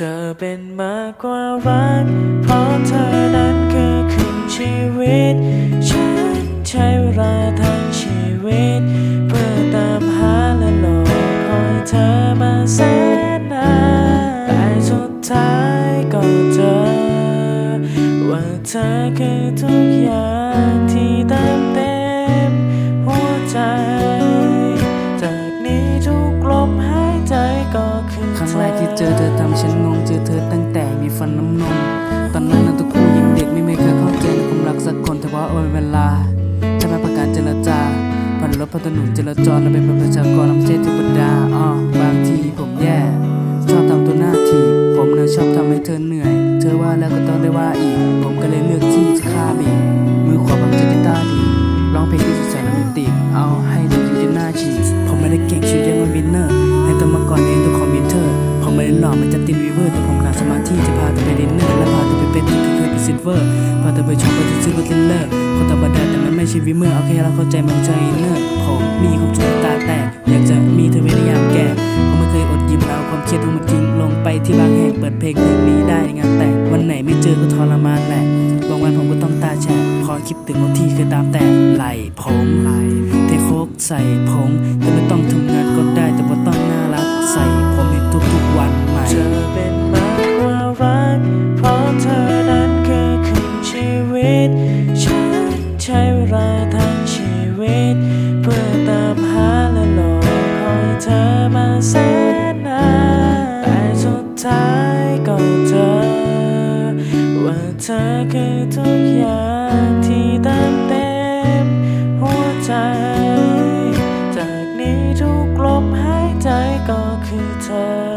ธอเป็นมากกว่ารัก เพราะเธอนั้นคือครึ่งชีวิต ฉันใช้เวลาทั้งชีวิต เพื่อตามหาและรอคอยเธอมาแสนนานแต่สุดท้ายก็เจอ ว่าเธอคือทุกอย่างที่เติมเต็ม แรกที่เจอเธอทำฉันงงเจอเธอตั้งแต่มีฟันน้ำนม ตอนนั้นนะตัวกูยังเด็กไม่เคยเข้าใจในความรักสักคนแต่ว่าเอาเวลาใช้มาประกาศเจรจาผ่านรถผ่านถนนจราจรและเป็นประชากรลำเชษเทวดาอ้อบางทีผมแย่ ชอบทำตัวหน้าทีผมเนี่ยชอบทำให้เธอเหนื่อย เธอว่าแล้วก็ต้องได้ว่าอีก ผมก็เลยเลือกที่จะฆ่าบรกมือขวาผมจะกีตาร์ดีร้องเพลงที่สดใสและมีติกเอาให้ด้ยินจนหน้าฉีกผมไม่ได้เก่งชีวิตยังไม่วินเนอร์ในตัวมาก่อนเรียนตัวคอมพิวเตอร์ ผมไม่ได้หล่อมันจัสตินวีเวอร์แต่ผมหนาสมาธิจะพาเธอไปดินเนอร์และพาเธอไปเป็นที่เคยเป็นซิลเวอร์พาเธอไปช็อปไปซื้อรถเทนเลอร์คนธรรมดาแต่มันไม่ใช่วิเมอร์เอาแค่เราเข้าใจมันใจอินเนอร์ผมมีความสุขตาแตกอยากจะมีเธอไว้ในยามแก่ผมไม่เคยอดยิ้มเอาความเครียดทั้งหมดทิ้งลงไปที่บางแห่งเปิดเพลงเพลงนี้ได้งานแต่งวันไหนไม่เจอก็ทรมานแหละบางวันผมก็ต้องตาแฉะพอคิดถึงวันที่เคยตามแต่ไหลผมไหลเทโคกใส่ผงแต่ไม่ต้องทำงานก็ได้แต่ว่าต้อง ทั้งชีวิต เพื่อตามหาและหลอกคอยเธอมาแสนนานแต่สุดท้ายก็เธอว่าเธอคือทุกอย่างที่เต็มเต็มหัวใจ จากนี้ทุกลมหายใจก็คือเธอ